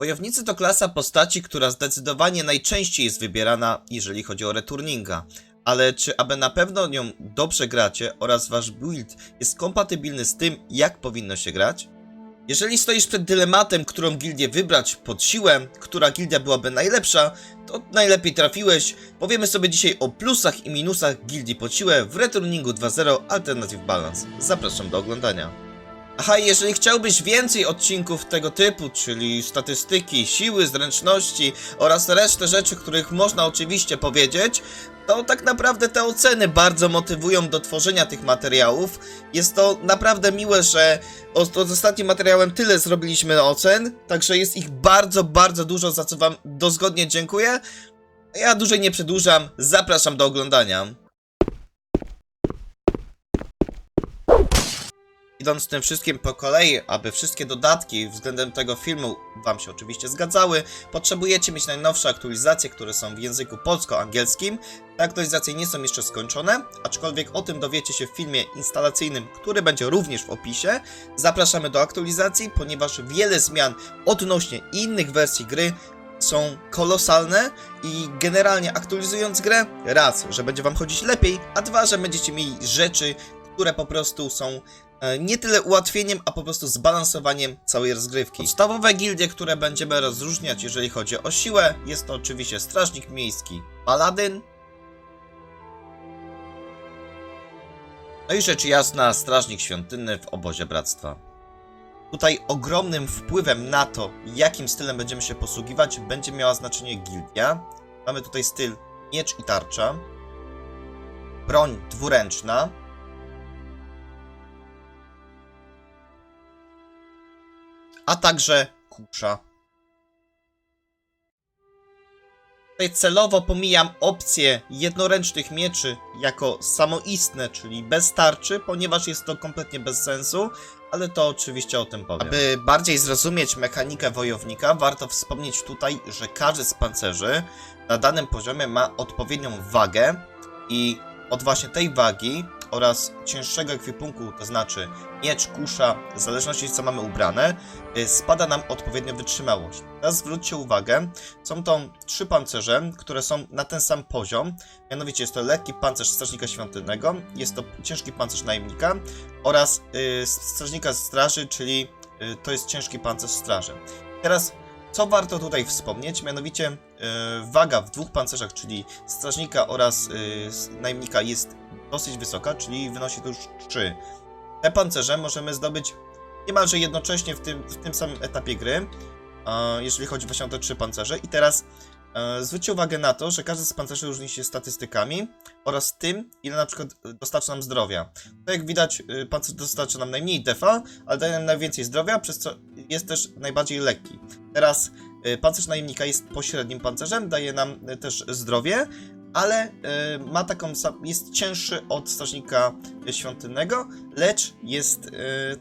Wojownicy to klasa postaci, która zdecydowanie najczęściej jest wybierana, jeżeli chodzi o returninga. Ale czy aby na pewno nią dobrze gracie oraz wasz build jest kompatybilny z tym, jak powinno się grać? Jeżeli stoisz przed dylematem, którą gildię wybrać pod siłę, która gildia byłaby najlepsza, to najlepiej trafiłeś. Powiemy sobie dzisiaj o plusach i minusach gildii pod siłę w Returningu 2.0 Alternative Balance. Zapraszam do oglądania. Aha, jeżeli chciałbyś więcej odcinków tego typu, czyli statystyki, siły, zręczności oraz resztę rzeczy, których można oczywiście powiedzieć, to tak naprawdę te oceny bardzo motywują do tworzenia tych materiałów. Jest to naprawdę miłe, że od, od ostatnim materiałem tyle zrobiliśmy ocen, także jest ich bardzo, bardzo dużo, za co wam dozgodnie dziękuję. Ja dłużej nie przedłużam, zapraszam do oglądania. Idąc tym wszystkim po kolei, aby wszystkie dodatki względem tego filmu Wam się oczywiście zgadzały, potrzebujecie mieć najnowsze aktualizacje, które są w języku polsko-angielskim. Te aktualizacje nie są jeszcze skończone, aczkolwiek o tym dowiecie się w filmie instalacyjnym, który będzie również w opisie. Zapraszamy do aktualizacji, ponieważ wiele zmian odnośnie innych wersji gry są kolosalne i generalnie aktualizując grę, raz, że będzie Wam chodzić lepiej, a dwa, że będziecie mieli rzeczy, które po prostu są nie tyle ułatwieniem, a po prostu zbalansowaniem całej rozgrywki. Podstawowe gildie, które będziemy rozróżniać, jeżeli chodzi o siłę, jest to oczywiście Strażnik Miejski Paladyn. No i rzecz jasna, Strażnik Świątynny w obozie Bractwa. Tutaj ogromnym wpływem na to, jakim stylem będziemy się posługiwać, będzie miała znaczenie gildia. Mamy tutaj styl miecz i tarcza, broń dwuręczna, a także kusza. Tutaj celowo pomijam opcję jednoręcznych mieczy jako samoistne, czyli bez tarczy, ponieważ jest to kompletnie bez sensu, ale to oczywiście o tym powiem. Aby bardziej zrozumieć mechanikę wojownika, warto wspomnieć tutaj, że każdy z pancerzy na danym poziomie ma odpowiednią wagę i od właśnie tej wagi oraz cięższego ekwipunku, to znaczy miecz, kusza, w zależności co mamy ubrane, y, spada nam odpowiednio wytrzymałość. Teraz zwróćcie uwagę, są to trzy pancerze, które są na ten sam poziom, mianowicie jest to lekki pancerz strażnika świątynnego, jest to ciężki pancerz najemnika oraz y, strażnika straży, czyli y, to jest ciężki pancerz straży. Teraz co warto tutaj wspomnieć, mianowicie y, waga w dwóch pancerzach, czyli strażnika oraz y, najemnika jest dosyć wysoka, czyli wynosi to już 3. Te pancerze możemy zdobyć niemalże jednocześnie w tym, w tym samym etapie gry, e, jeżeli chodzi właśnie o te trzy pancerze. I teraz e, zwróćcie uwagę na to, że każdy z pancerzy różni się statystykami oraz tym, ile na przykład dostarcza nam zdrowia. Tak jak widać, y, pancerz dostarcza nam najmniej defa, ale daje nam najwięcej zdrowia, przez co jest też najbardziej lekki. Teraz pancerz najemnika jest pośrednim pancerzem, daje nam też zdrowie, ale y, ma taką jest cięższy od strażnika świątynnego, lecz jest y,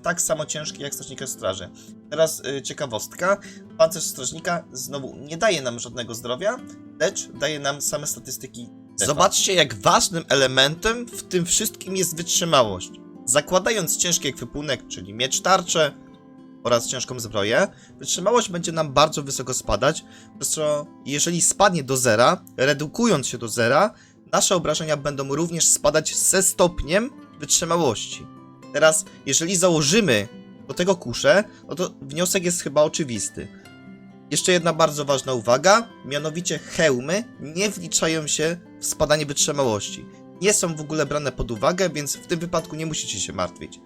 tak samo ciężki jak strażnika straży. Teraz y, ciekawostka, pancerz strażnika znowu nie daje nam żadnego zdrowia, lecz daje nam same statystyki. Zobaczcie, jak ważnym elementem w tym wszystkim jest wytrzymałość. Zakładając ciężki ekwipunek, czyli miecz tarczę oraz ciężką zbroję, wytrzymałość będzie nam bardzo wysoko spadać, przez co jeżeli spadnie do zera, redukując się do zera, nasze obrażenia będą również spadać ze stopniem wytrzymałości. Teraz, jeżeli założymy do tego kuszę, no to wniosek jest chyba oczywisty. Jeszcze jedna bardzo ważna uwaga, mianowicie hełmy nie wliczają się w spadanie wytrzymałości. Nie są w ogóle brane pod uwagę, więc w tym wypadku nie musicie się martwić.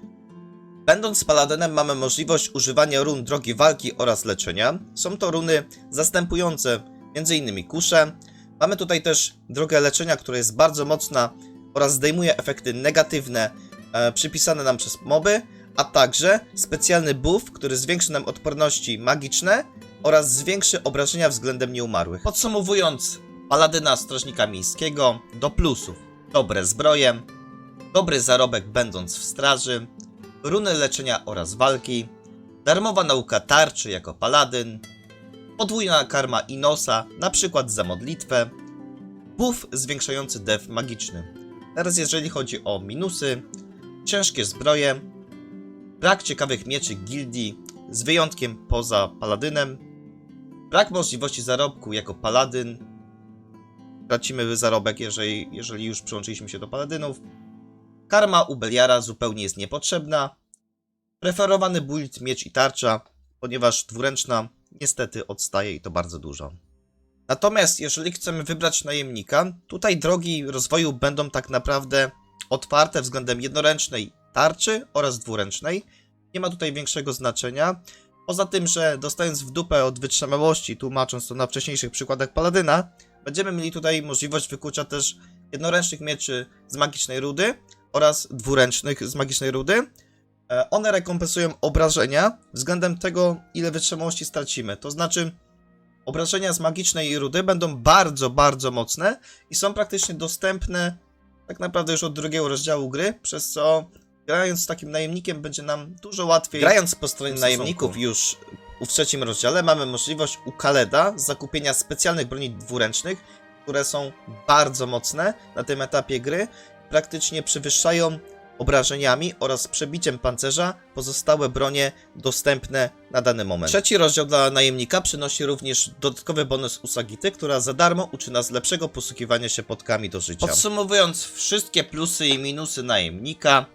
Będąc paladynem mamy możliwość używania run drogi walki oraz leczenia. Są to runy zastępujące m.in. kusze. Mamy tutaj też drogę leczenia, która jest bardzo mocna oraz zdejmuje efekty negatywne e, przypisane nam przez moby, a także specjalny buff, który zwiększy nam odporności magiczne oraz zwiększy obrażenia względem nieumarłych. Podsumowując, paladyna strażnika miejskiego do plusów. Dobre zbroje, dobry zarobek będąc w straży, runy leczenia oraz walki, darmowa nauka tarczy jako paladyn, podwójna karma Inosa, na przykład za modlitwę, buff zwiększający def magiczny. Teraz jeżeli chodzi o minusy, ciężkie zbroje, brak ciekawych mieczy gildii, z wyjątkiem poza paladynem, Brak możliwości zarobku jako paladyn. Tracimy zarobek, jeżeli, jeżeli już przyłączyliśmy się do paladynów. Karma u Beliara zupełnie jest niepotrzebna. Preferowany build miecz i tarcza, ponieważ dwuręczna niestety odstaje i to bardzo dużo. Natomiast jeżeli chcemy wybrać najemnika, tutaj drogi rozwoju będą tak naprawdę otwarte względem jednoręcznej tarczy oraz dwuręcznej. Nie ma tutaj większego znaczenia. Poza tym, że dostając w dupę od wytrzymałości, tłumacząc to na wcześniejszych przykładach Paladyna, będziemy mieli tutaj możliwość wykucia też jednoręcznych mieczy z magicznej rudy oraz dwuręcznych z magicznej rudy. E, One rekompensują obrażenia względem tego, ile wytrzymałości stracimy. To znaczy, obrażenia z magicznej rudy będą bardzo, bardzo mocne i są praktycznie dostępne tak naprawdę już od drugiego rozdziału gry, przez co grając z takim najemnikiem będzie nam dużo łatwiej. Grając po stronie najemników już w trzecim rozdziale mamy możliwość u Kaleda zakupienia specjalnych broni dwuręcznych, które są bardzo mocne na tym etapie gry. Praktycznie przewyższają obrażeniami oraz przebiciem pancerza pozostałe bronie dostępne na dany moment. Trzeci rozdział dla najemnika przynosi również dodatkowy bonus Usagity, która za darmo uczy nas lepszego posługiwania się podkami do życia. Podsumowując wszystkie plusy i minusy najemnika,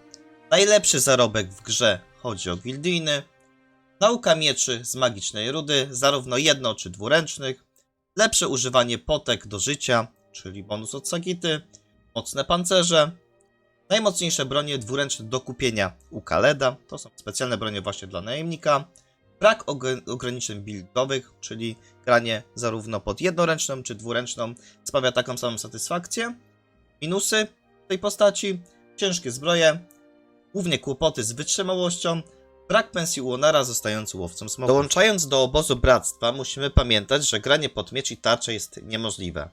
najlepszy zarobek w grze chodzi o gildijny, nauka mieczy z magicznej rudy, zarówno jedno czy dwuręcznych, lepsze używanie potek do życia, czyli bonus od Sagity, mocne pancerze, najmocniejsze bronie dwuręczne do kupienia u Kaleda, to są specjalne bronie właśnie dla najemnika, brak og- ograniczeń buildowych, czyli granie zarówno pod jednoręczną czy dwuręczną sprawia taką samą satysfakcję. Minusy tej postaci, ciężkie zbroje, głównie kłopoty z wytrzymałością, brak pensji Łonara zostający łowcą smoków. Dołączając do obozu bractwa, musimy pamiętać, że granie pod miecz i tarczę jest niemożliwe.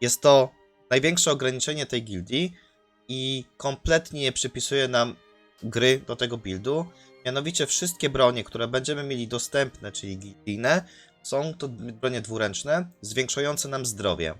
Jest to największe ograniczenie tej gildii i kompletnie nie przypisuje nam gry do tego buildu. Mianowicie wszystkie bronie, które będziemy mieli dostępne, czyli gildijne, są to bronie dwuręczne, zwiększające nam zdrowie.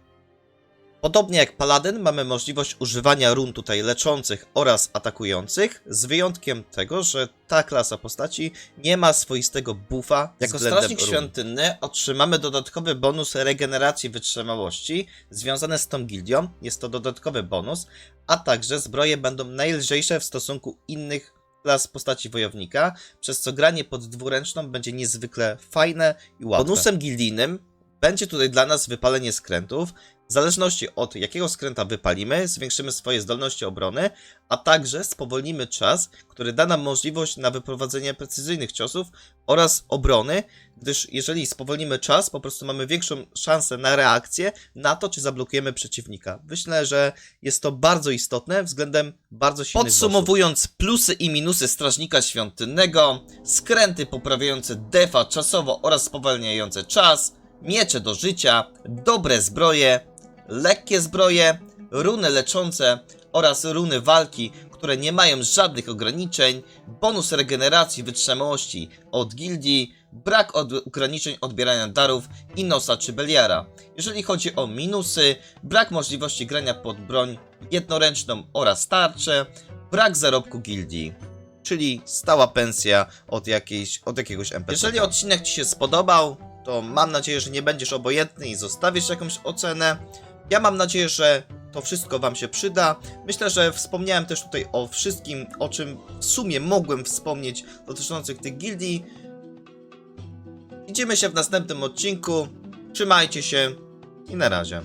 Podobnie jak Paladyn, mamy możliwość używania run tutaj leczących oraz atakujących, z wyjątkiem tego, że ta klasa postaci nie ma swoistego buffa jako strażnik run. świątynny otrzymamy dodatkowy bonus regeneracji wytrzymałości związane z tą gildią, jest to dodatkowy bonus, a także zbroje będą najlżejsze w stosunku innych klas postaci wojownika, przez co granie pod dwuręczną będzie niezwykle fajne i łatwe. Bonusem gildijnym będzie tutaj dla nas wypalenie skrętów. W zależności od jakiego skręta wypalimy, zwiększymy swoje zdolności obrony, a także spowolnimy czas, który da nam możliwość na wyprowadzenie precyzyjnych ciosów oraz obrony, gdyż jeżeli spowolnimy czas, po prostu mamy większą szansę na reakcję na to, czy zablokujemy przeciwnika. Myślę, że jest to bardzo istotne względem bardzo silnych Podsumowując plusy i minusy Strażnika Świątynnego, skręty poprawiające defa czasowo oraz spowalniające czas, miecze do życia, dobre zbroje, lekkie zbroje, runy leczące oraz runy walki, które nie mają żadnych ograniczeń, bonus regeneracji wytrzymałości od gildii, brak od ograniczeń odbierania darów i nosa czy beliara. Jeżeli chodzi o minusy, brak możliwości grania pod broń jednoręczną oraz tarczę, brak zarobku gildii. Czyli stała pensja od, jakiejś, od jakiegoś NPC. Jeżeli odcinek Ci się spodobał, to mam nadzieję, że nie będziesz obojętny i zostawisz jakąś ocenę. Ja mam nadzieję, że to wszystko Wam się przyda. Myślę, że wspomniałem też tutaj o wszystkim, o czym w sumie mogłem wspomnieć dotyczących tych gildii. Widzimy się w następnym odcinku. Trzymajcie się i na razie.